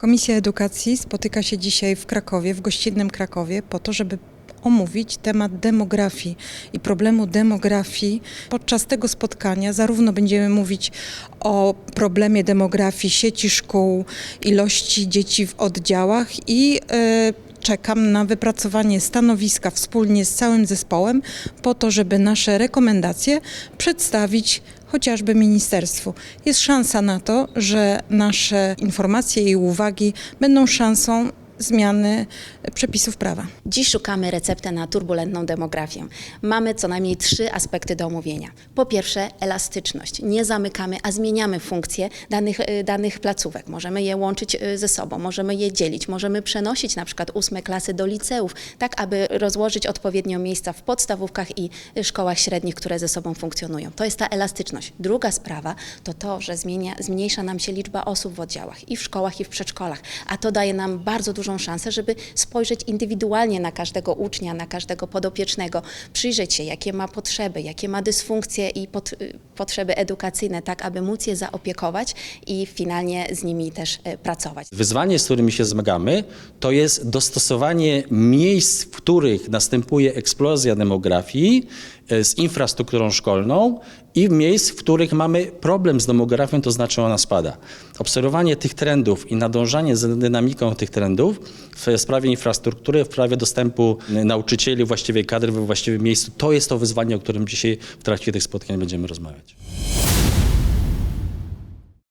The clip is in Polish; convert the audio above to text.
Komisja Edukacji spotyka się dzisiaj w Krakowie, w gościnnym Krakowie, po to, żeby omówić temat demografii i problemu demografii. Podczas tego spotkania zarówno będziemy mówić o problemie demografii sieci szkół, ilości dzieci w oddziałach i e, czekam na wypracowanie stanowiska wspólnie z całym zespołem po to, żeby nasze rekomendacje przedstawić chociażby ministerstwu. Jest szansa na to, że nasze informacje i uwagi będą szansą zmiany przepisów prawa. Dziś szukamy recepty na turbulentną demografię. Mamy co najmniej trzy aspekty do omówienia. Po pierwsze, elastyczność. Nie zamykamy, a zmieniamy funkcje danych, y, danych placówek. Możemy je łączyć y, ze sobą, możemy je dzielić, możemy przenosić na przykład ósme klasy do liceów, tak aby rozłożyć odpowiednio miejsca w podstawówkach i szkołach średnich, które ze sobą funkcjonują. To jest ta elastyczność. Druga sprawa to to, że zmienia, zmniejsza nam się liczba osób w oddziałach i w szkołach, i w przedszkolach, a to daje nam bardzo dużą szansę, żeby spojrzeć indywidualnie na każdego ucznia, na każdego podopiecznego, przyjrzeć się, jakie ma potrzeby, jakie ma dysfunkcje i pot, y, potrzeby edukacyjne, tak aby móc je zaopiekować i finalnie z nimi też y, pracować. Wyzwanie, z którymi się zmagamy, to jest dostosowanie miejsc, w których następuje eksplozja demografii e, z infrastrukturą szkolną i miejsc, w których mamy problem z demografią, to znaczy ona spada. Obserwowanie tych trendów i nadążanie za dynamiką tych trendów w sprawie infrastruktury, w sprawie dostępu nauczycieli, właściwej kadry we właściwym miejscu, to jest to wyzwanie, o którym dzisiaj w trakcie tych spotkań będziemy rozmawiać.